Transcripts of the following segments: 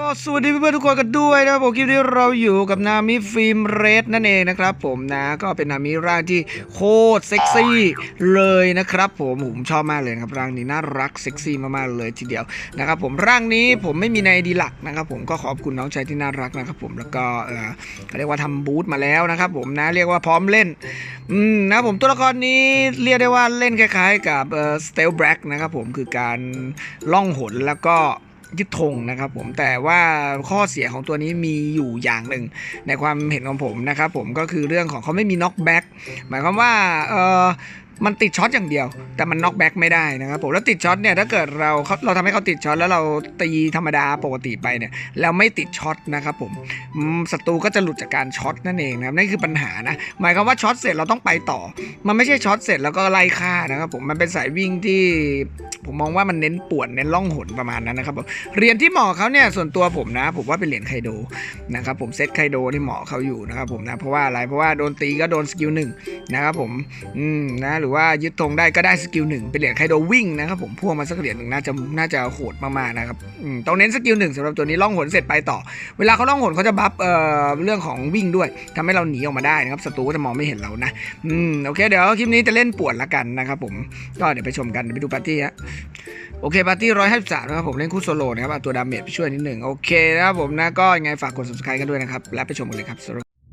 ก็สวัสดีเพื่อนๆทุกคนกันด้วยนะผมคลิปนี้เราอยู่กับนามิฟิล์มเรดนั่นเองนะครับผมนะก็เป็นนามิร่างที่โคตรเซ็กซี่เลยนะครับผมผมชอบมากเลยครับร่างนี้น่ารักเซ็กซี่มากๆเลยทีเดียวนะครับผมร่างนี้ผมไม่มีในดีหลักนะครับผมก็ขอบคุณน้องชายที่น่ารักนะครับผมแล้วก็เออเขาเรียกว่าทำบูธมาแล้วนะครับผมนะเรียกว่าพร้อมเล่นอืมนะผมตัวละครนี้เรียกได้ว่าเล่นคล้าย ๆ กับเออสเตลแบล็กนะครับผมคือการล่องหนแล้วก็ ยึดธงนะครับผมแต่ว่าข้อเสียของตัวนี้มีอยู่อย่างหนึ่ง ในความเห็นของผมนะครับผมก็คือเรื่องของเขาไม่มีน็อกแบ็กหมายความว่าเออมันติดช็อตอย่างเดียว แต่มันน็อกแบ็กไม่ได้นะครับผมแล้วติดช็อตเนี่ยถ้าเกิดเราเขาเราทำให้เขาติดช็อตแล้วเราตีธรรมดาปกติไปเนี่ยแล้วไม่ติดช็อตนะครับผมศัตรูก็จะหลุดจากการช็อตนั่นเองนะครับนั่นคือปัญหานะหมายความว่าช็อตเสร็จเราต้องไปต่อ มันไม่ใช่ช็อตเสร็จแล้วก็ไล่ฆ่านะครับผมมันเป็นสายวิ่งที่ ผมมองว่ามันเน้นป่วนเน้นล่องหนประมาณนั้นนะครับผมเหรียญที่เหมาะเขาเนี่ยส่วนตัวผมนะ ผมว่าเป็นเหรียญไคโดนะครับผมเซตไคโดที่เหมาะเขาอยู่นะครับผมนะเพราะว่าอะไรเพราะว่าโดนตีก็โดนสกิลหนึ่งนะครับผมอืมนะหรือว่ายึดธงได้ก็ได้สกิลหนึ่งเป็นเหรียญไคโดวิ่งนะครับผมพ่วงมาสักเหรียญหนึ่งน่าจะน่าจะโหดมากๆนะครับอืมต้องเน้นสกิลหนึ่งสำหรับตัวนี้ล่องหนเสร็จไปต่อ เวลาเขาล่องหนเขาจะบัฟเอ่อเรื่องของวิ่งด้วยทำให้เราหนีออกมาได้นะครับศัตรูก็จะมองไม่เห็นเรานะอืมโอเคเดี๋ยวคลิปนี้จะเล่นปวนละกันนะครับผมก็เดี๋ยวไปชมกันไปดูปาร์ตี้ฮะโอเคปาร์ตี้ร้อยห้าสิบสามนะครับผมเล่นคู่โซโล่นะครับเอาตัวดาเมจไปช่วยนิดหนึ่งโอเคนะครับผมนะก็ยังไงฝากกด subscribe กันด้วยนะครับ และไปชมกันเลยครับสำหรับ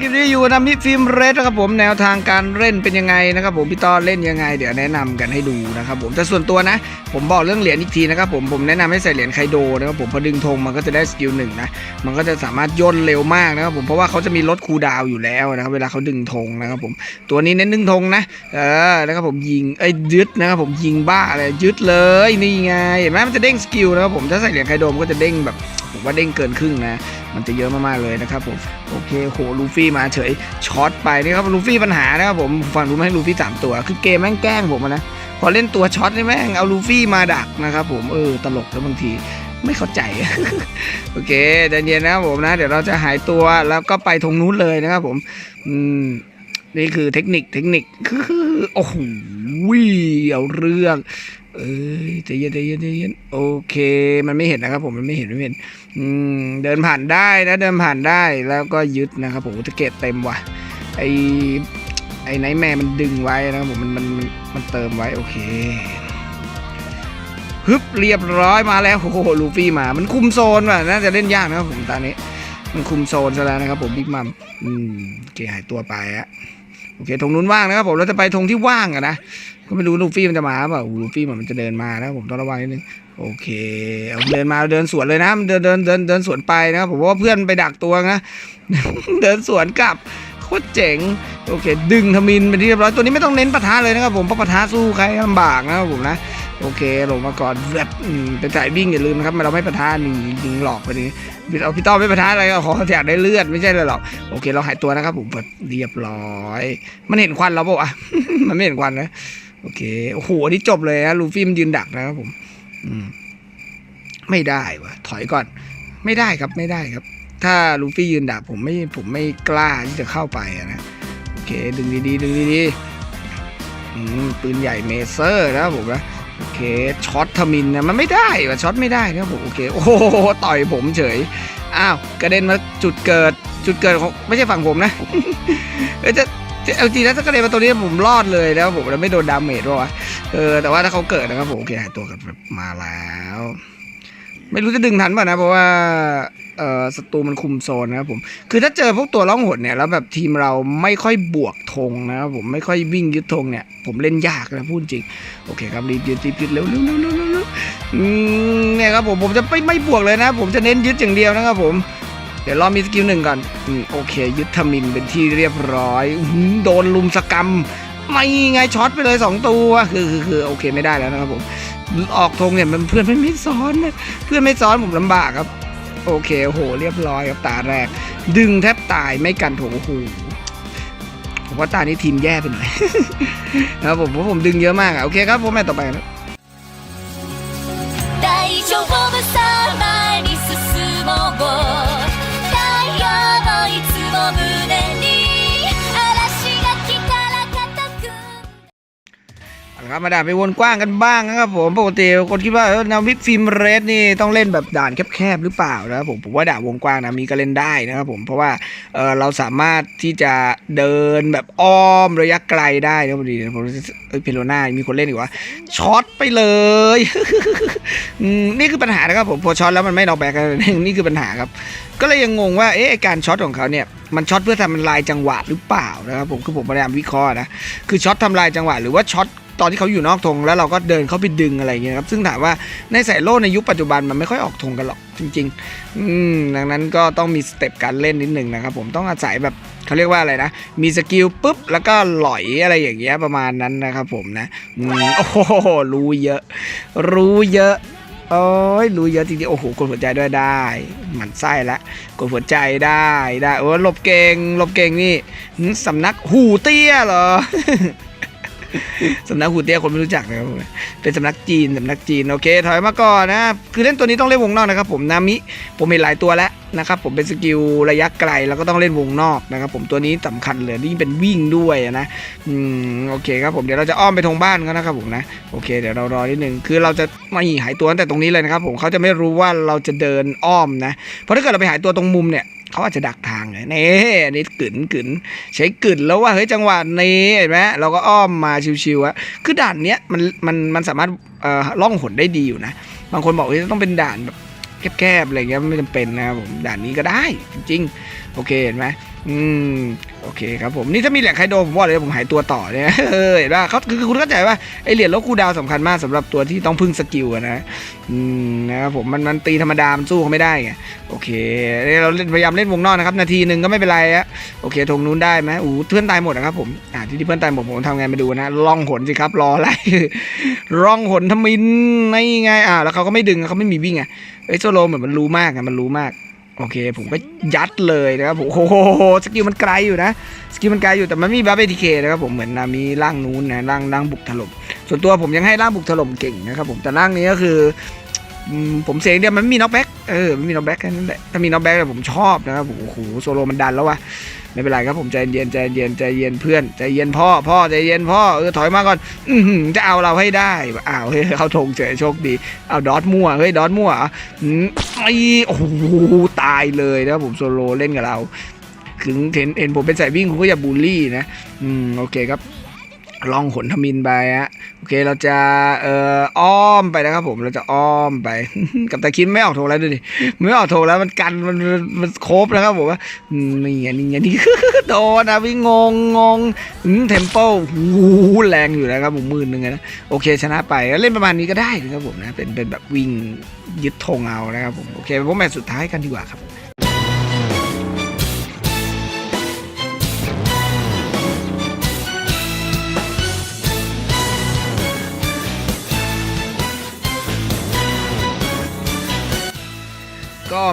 คลิปนี้อยู่นะมิฟิล์มเรสนะครับผมแนวทางการเล่นเป็นยังไงนะครับผมพี่ต้อเล่นยังไง เดี๋ยวแนะนำกันให้ดูนะครับผมแต่ส่วนตัวนะ ผมบอกเรื่องเหรียญอีกทีนะครับผมผมแนะนำให้ใส่เหรียญไคโดนะครับผมพอดึงธงมันก็จะได้สกิลหนึ่งนะมันก็จะสามารถย่นเร็วมากนะครับผมเพราะว่าเขาจะมีลดคูดาวอยู่แล้วนะครับเวลาเขาดึงธงนะครับผมตัวนี้เน้นดึงธงนะเออนะครับผมยิงไอ้ยยึดนะครับผมยิงบ้าอะไรยึดเลยนี่ไงเห็นไหมมันจะเด้งสกิลนะครับผมถ้าใส่เหรียญไคโดมันก็จะเด้งแบบผมว่าเด้งเกินครึ่งนะ มันจะเยอะมากๆเลยนะครับผมโอเคโหลูฟี่มาเฉยช็อตไปนี่ครับลูฟี่ปัญหานะครับผมฟังรู้ไหมลูฟี่สามตัว คือเกมแม่งแกล้งผมนะพอเล่นตัวช็อตนี่แม่งเอาลูฟี่มาดักนะครับผมเออตลกแล้วบางทีไม่เข้าใจ โอเคใจเย็นนะครับผมนะ เดี๋ยวเราจะหายตัวแล้วก็ไปตรงนู้นเลยนะครับผมอืมนี่คือเทคนิคเทคนิคโอ้โหเอาเรื่อง เอ้ยใจเย็นใจเย็นใจเย็นโอเค มันไม่เห็นนะครับผมมันไม่เห็นไม่เห็น อืมเดินผ่านได้นะเดินผ่านได้แล้วก็ยึดนะครับผมตะเกตเต็มว่ะไอไอไนแมร์มันดึงไว้นะครับผมมันมันมันเติมไว้โอเคฮึบเรียบร้อยมาแล้วโอ้โหลูฟี่มา มันคุมโซนว่ะน่าจะเล่นยากนะครับผมตอนนี้ มันคุมโซนซะแล้วนะครับผมบิ๊กมัมอืมเคหายตัวไปอะ โอเคธงนู้นว่างนะครับผมเราจะไปธงที่ว่างอะนะก็ไม่รู้ลูฟี่มันจะมาเปล่าลูฟี่มันจะเดินมานะครับผมต้องระวังนิดนึงโอเคเอาเดินมาเดินสวนเลยนะเดินเดินเดินเดินสวนไปนะครับผมว่าเพื่อนไปดักตัวนะเดินสวนกลับ คตรเจ๋งโอเค ดึงทมินไปที่เรียบร้อยตัวนี้ไม่ต้องเน้นปะทะเลยนะครับผมเพราะปะทะสู้ใครลำบากนะครับผมนะโอเคลงมาก่อนแบบเป็นสายวิ่งอย่าลืมนะครับเราไม่ปะทะหนียิงหลอกไปนี้เอาพี่ต้อมไม่ปะทะอะไรก็ขอแถกได้เลือดไม่ใช่เลยหรอกโอเค เราหายตัวนะครับผมเรียบร้อย มันเห็นควันเราเปล่าวะมันไม่เห็นควันนะโอเคโอ้โหอันนี้จบเลยนะลูฟี่มันยืนดักนะครับผม อืม ไม่ได้วะถอยก่อน ไม่ได้ครับไม่ได้ครับ ถ้าลูฟี่ยืนดักผมไม่ผมไม่กล้าที่จะเข้าไปนะโอเคดึงดีๆดึงดีๆปืนใหญ่เมเซอร์นะผมนะโอเคช็อตทมินนะมันไม่ได้ว่ะช็อตไม่ได้นะผมโอเคโอ้โหต่อยผมเฉยอ้าวกระเด็นมาจุดเกิดจุดเกิดของไม่ใช่ฝั่งผมนะเออจะจะเอาจริงแล้วถ้ากระเด็นมาตรงนี้ผมรอดเลยนะผมแล้วไม่โดนดาเมจวะเออแต่ว่าถ้าเขาเกิดนะครับผมโอเคหายตัวกันแบบมาแล้ว ไม่รู้จะดึงทันป่ะนะ เพราะว่าเอ่อศัตรูมันคุมโซนนะครับผม คือถ้าเจอพวกตัวล่องหนเนี่ยแล้วแบบทีมเราไม่ค่อยบวกธงนะครับผมไม่ค่อยวิ่งยึดธงเนี่ย ผมเล่นยากนะพูดจริง โอเคครับรีบยึดรีบยึดเร็วเร็วเร็วเร็วเร็วเร็วอืมเนี่ยครับผมผมจะไม่ไม่บวกเลยนะ ผมจะเน้นยึดอย่างเดียวนะครับผมเดี๋ยวรอมีสกิลหนึ่งก่อนอโอเค ยึดทมินเป็นที่เรียบร้อยอโดนลุมสกรรม ไม่ไงช็อตไปเลยสองตัวคือคือคือโอเคไม่ได้แล้วนะครับผม ออกธงเนี่ยมันเพื่อนไม่ไม่ซ้อนนะเพื่อนไม่ซ้อนผมลำบากครับ โอเคโอ้โหเรียบร้อยครับตาแรก ดึงแทบตายไม่กันโถโอ้โหผมว่าตานี้ทีมแย่ไปหน่อยนะครับผมเพราะผมดึงเยอะมากอะโอเคครับผมแม่ต่อไปนะ ครับมาด่าไปวนกว้างกันบ้างนะครับผมปกติคนคิดว่าเออนาวิกฟิล์มเรสนี่ต้องเล่นแบบด่านแคบๆหรือเปล่านะครับผมผมว่าด่าวงกว้างนะมีก็เล่นได้นะครับผมเพราะว่าเออเราสามารถที่จะเดินแบบอ้อมระยะไกลได้นะพอดีผมเอ้ยเพโลน่ามีคนเล่นอีกวะช็อตไปเลยนี่คือปัญหานะครับผมพอช็อตแล้วมันไม่นอกแบกกันนี่คือปัญหาครับ ก็เลยยังงงว่าเอ๊ะไอ้การช็อตของเขาเนี่ยมันช็อตเพื่อทำลายจังหวะหรือเปล่านะครับผมคือผมพยายามวิเคราะห์นะคือช็อตทำลายจังหวะหรือว่าช็อต ตอนที่เขาอยู่นอกธงแล้วเราก็เดินเข้าไปดึงอะไรอย่างเงี้ยครับซึ่งถามว่าในสายโล่ในยุคปัจจุบันมันไม่ค่อยออกธงกันหรอกจริงๆอืมดังนั้นก็ต้องมีสเต็ปการเล่นนิดนึงนะครับผมต้องอาศัยแบบเขาเรียกว่าอะไรนะ มีสกิลปุ๊บแล้วก็หลอยอะไรอย่างเงี้ยประมาณนั้นนะครับผมนะอืมโอ้โหรู้เยอะ รู้เยอะโอ้ยรู้เยอะจริงๆโอ้โหกดหัวใจด้วยได้หมันไส้ละกดหัวใจได้ได้โอ้หลบเก่งหลบเก่งนี่สำนักหูเตี้ยเหรอ สำนักหูเตี้ยคนไม่รู้จักนะครับผมเป็นสำนักจีนสำนักจีนโอเคถอยมาก่อนนะคือเล่นตัวนี้ต้องเล่นวงนอกนะครับ ผมนามิผมเห็นหลายตัวแล้วนะครับผมเป็นสกิลระยะไกลแล้วก็ต้องเล่นวงนอกนะครับ ผมตัวนี้สำคัญเลยนี่เป็นวิ่งด้วยนะอืมโอเคครับผมเดี๋ยวเราจะอ้อมไปทงบ้านเขานะครับผมนะโอเคเดี๋ยวเรารอนิดนึงคือเราจะไม่หายตัวตั้งแต่ตรงนี้เลยนะครับผมเขาจะไม่รู้ว่าเราจะเดินอ้อมนะเพราะถ้าเกิดเราไปหายตัวตรงมุมเนี่ย เขาอาจจะดักทางเลยนี่อันนี้กึนกึนใช้กึนแล้วว่าเฮ้ยจังหวะนี้เห็นไหมเราก็อ้อมมาชิวๆอะคือด่านเนี้ยมันมันมันสามารถร่อล่องหนได้ดีอยู่นะ บางคนบอกว่าต้องเป็นด่านแบบแคบๆอะไรเงี้ยไม่จำเป็นนะครับผมด่านนี้ก็ได้จริงๆโอเคเห็นไหม อืมโอเคครับผมนี่ถ้ามีแหล่งไคโดผมว่าเลยผมหายตัวต่อเนี่ยเออเห็นป่ะเขาคือคุณเข้าใจว่าไอเหรียญลดคูดาวสำคัญมากสำหรับตัวที่ต้องพึ่งสกิลนะอืมนะครับผมมันมันตีธรรมดามันสู้เขาไม่ได้ไงโอเคเราพยายามเล่นวงนอกนะครับ นาทีหนึ่งก็ไม่เป็นไรอะโอเคธงนู้นได้ไหมอู้เพื่อนตายหมดนะครับผมอ่าที่ที่เพื่อนตายหมดผมทำไงมาดูนะล่องหนสิครับรออะไรร่องหนทมินนี่ไงอ่าแล้วเขาก็ไม่ดึงเขาไม่มีวิ่งไงเอ้ยโซโลเหมือนมันรู้มากไงมันรู้มาก โอเค ผมก็ยัดเลยนะครับผมโอ้โหสกิลมันไกลอยู่นะสกิลมันไกลอยู่แต่มันมีบัฟเอทีเคนะครับผมเหมือนนามีร่างนู้นนะร่างร่างบุกถล่มส่วนตัวผมยังให้ร่างบุกถล่มเก่งนะครับผมแต่ร่างนี้ก็คือ ผมเสียงเดียวมันไม่มีน็อกแบ็กเออมันมีน็อกแบ็กแค่นั้นแหละถ้ามีน็อกแบ็กผมชอบนะครับโอ้โหโซโลมันดันแล้ววะไม่เป็นไรครับผมใจเย็นใจเย็นใจเย็นเพื่อนใจเย็นพ่อพ่อใจเย็นพ่อเออถอยมาก่อน อืจะเอาเราให้ได้อ้าวเฮ้ยเขาธงเฉยโชคดีเอาดอทมั่วเฮ้ยดอทมั่วเหรออืมไอ้โอ้โหตายเลยนะผมโซโลเล่นกับเราถึงเห็นเห็นผมเป็นสายวิ่งคุณก็อย่าบูลลี่นะ อืมโอเคครับ ลองขนทมินไปฮะโอเคเราจะเอ่ออ้อมไปนะครับผมเราจะอ้อมไป กับตาคิดไม่ออกโทรแล้วดูดิไม่ออกโทรแล้วมันกันมันมันโคบนะครับผมว่านี่ไงนี่ไงนี่โดนนะวิ่งงงงเทมโปหูแรงอยู่นะครับผมมื่นหนึ่งนะโอเคชนะไปเล่นประมาณนี้ก็ได้นะครับผมนะเป็นเป็นแบบวิ่งยึดธงเอานะครับผมโอเคพวกแมตช์สุดท้ายกันดีกว่าครับ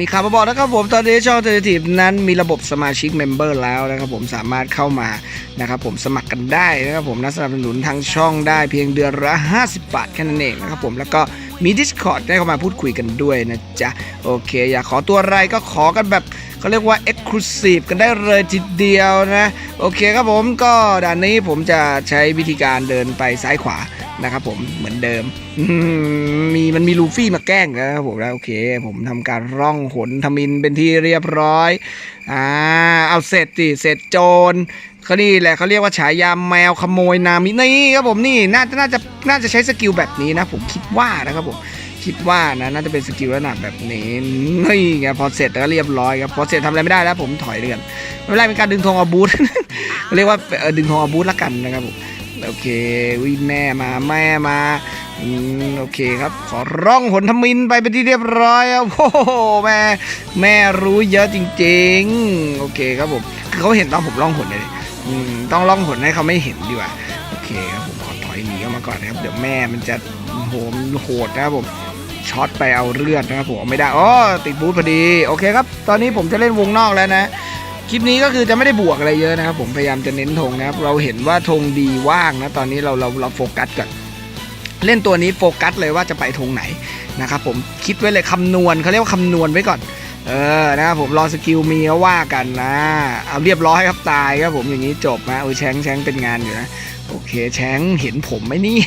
มีข่าวมาบอกนะครับผมตอนนี้ช่องเทเลทีฟนั้นมีระบบสมาชิกเมมเบอร์แล้วนะครับผมสามารถเข้ามานะครับผมสมัครกันได้นะครับผมนัสนับสนุนทางช่องได้เพียงเดือนละ 50 บาทแค่นั้นเองนะครับผมแล้วก็มี Discord ได้เข้ามาพูดคุยกันด้วยนะจ๊ะ โอเค อยากขอตัวอะไรก็ขอกันแบบเขาเรียกว่า Exclusive กันได้เลยทีเดียวนะ โอเคครับผมก็ด่านนี้ผมจะใช้วิธีการเดินไปซ้ายขวา นะครับผมเหมือนเดิมมีมันมีลูฟี่มาแกล้งนะครับผมแล้วโอเค ผมทำการร่องหนทมินเป็นที่เรียบร้อยอ่าเอาเสร็จสิเสร็จโจรเขานี่แหละเขาเรียกว่าฉายาแมวขโมยนามินี่ครับผมนี่น่าจะน่าจะน่าจะใช้สกิลแบบนี้นะผมคิดว่านะครับผมคิดว่านะน่าจะเป็นสกิลระดับแบบนี้นี่ไงพอเสร็จแล้วเรียบร้อยครับพอเสร็จทำอะไรไม่ได้แล้วผมถอยเลยกันไม่เป็นไรเป็นการดึงธงอาบูธเรียกว่าดึงธงอาบูธละกันนะครับผม โอเควิแม่มาแม่มาอืมโอเคครับ ขอร่องหนทมินไปเป็นที่เรียบร้อยครับโอ้โหแม่แม่รู้เยอะจริง ๆ โอเคครับผมคือเขาเห็นตอนผมร่องหนเลยอืมต้องร่องหนให้เขาไม่เห็นดีกว่าโอเคครับผมขอถอยหนีออกมาก่อนนะครับ เดี๋ยวแม่มันจะโหมโหดนะครับผมช็อตไปเอาเลือดนะครับผมไม่ได้อ๋อติดบูทพอดี โอเคครับ ตอนนี้ผมจะเล่นวงนอกแล้วนะ คลิปนี้ก็คือจะไม่ได้บวกอะไรเยอะนะครับ ผมพยายามจะเน้นธงนะครับ เราเห็นว่าธงดีว่างนะตอนนี้เราเราเราโฟกัสก่อนเล่นตัวนี้โฟกัสเลยว่าจะไปธงไหนนะครับผมคิดไว้เลยคำนวณเขาเรียกว่าคำนวณไว้ก่อน เออนะครับผมรอสกิลมีก็ว่ากันนะเอาเรียบร้อยครับตายครับผมอย่างนี้จบนะเออแชงแชงเป็นงานอยู่นะโอเคแชงเห็นผมไหมนี่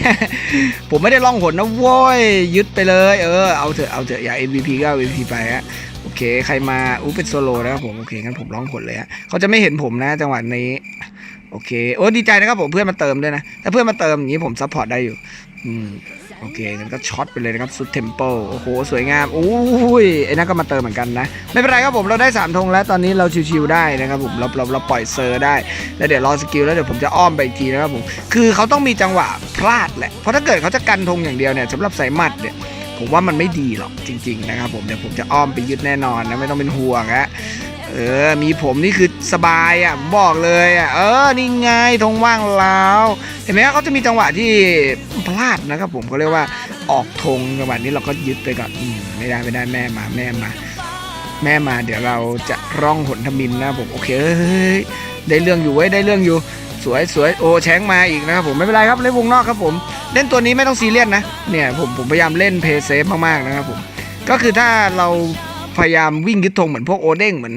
ผมไม่ได้ล่องหนนะโว้ยยึดไปเลย เออเอาเถอะเอาเถอะอยาก MVP ก็เอา MVP ไปฮะ เค ใครมาอู้เป็นโซโลนะครับผม โอเคงั้นผมล่องหนเลยฮะเขาจะไม่เห็นผมนะจังหวะนี้ โอเค โอ้ดีใจนะครับผมเพื่อนมาเติมด้วยนะ ถ้าเพื่อนมาเติมอย่างนี้ผมซัพพอร์ตได้อยู่ อืม โอเคงั้นก็ช็อตไปเลยนะครับสุดเทมโปโอ้โห สวยงามอุ้ยไอ้นั่นก็มาเติมเหมือนกันนะ ไม่เป็นไรครับผมเราได้สามธงแล้วตอนนี้เราชิวๆได้นะครับผมเราเราเราปล่อยเซอร์ได้ แล้วเดี๋ยวรอสกิลแล้วเดี๋ยวผมจะอ้อมไปอีกทีนะครับผม คือเขาต้องมีจังหวะพลาดแหละ เพราะถ้าเกิดเขาจะกันธงอย่างเดียวเนี่ยสำหรับสายหมัดเนี่ย ผมว่ามันไม่ดีหรอกจริง ๆ นะครับผมเดี๋ยวผมจะอ้อมไปยึดแน่นอนนะไม่ต้องเป็นห่วงฮะเออ มีผมนี่คือสบายอะบอกเลยอะเออ นี่ไงธงว่างแล้วเห็นไหมเขาจะมีจังหวะที่พลาดนะครับผมเขาเรียกว่าออกธงจังหวะนี้เราก็ยึดไปก่อนอืมไม่ได้ไม่ได้แม่มาแม่มา แม่มาเดี๋ยวเราจะร่องหนทมินนะผมโอเคเฮ้ยได้เรื่องอยู่เว้ยได้เรื่องอยู่ สวยสวยโอ้แชงมาอีกนะครับผมไม่เป็นไรครับเล่นวงนอกครับผม เล่นตัวนี้ไม่ต้องซีเรียสนะเนี่ยผมผมพยายามเล่นเพย์เซฟมากๆนะครับผมก็คือถ้าเราพยายามวิ่งยึดธงเหมือนพวกโอเด้งเหมือน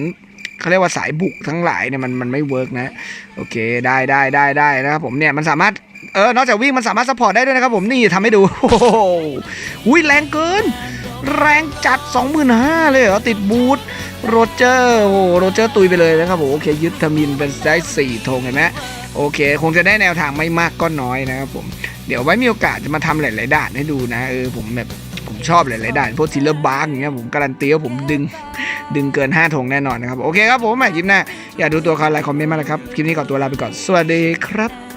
เขาเรียกว่าสายบุกทั้งหลายเนี่ยมันมันไม่เวิร์กนะโอเคได้ได้ได้ได้นะครับผมเนี่ยมันสามารถเออนอกจากวิ่งมันสามารถซัพพอร์ตได้ด้วยนะครับผมนี่ทำให้ดูโอ้โหอุ้ยแรงเกิน แรงจัด 25,000เลยเหรอติดบูทโรเจอร์โอ้โหโรเจอร์ตุยไปเลยนะครับผมโอเคยึดทมินเป็นได้4ธงเห็นไหม โอเค คงจะได้แนวทางไม่มากก็น้อยนะครับผม เดี๋ยวไว้มีโอกาสจะมาทำหลาย ๆ ด่านให้ดูนะเออผมแบบผมชอบหลาย ๆ ด่านพวกซิลเลอร์บาร์กอย่างเงี้ยผมการันตีว่าผมดึงดึงเกิน 5ธงแน่นอนนะครับ โอเคครับผมใหมคลิปหน้า อย่าดูตัวใครไลค์คอมเมนต์มาเลยครับ คลิปนี้ขอตัวลาไปก่อน สวัสดีครับ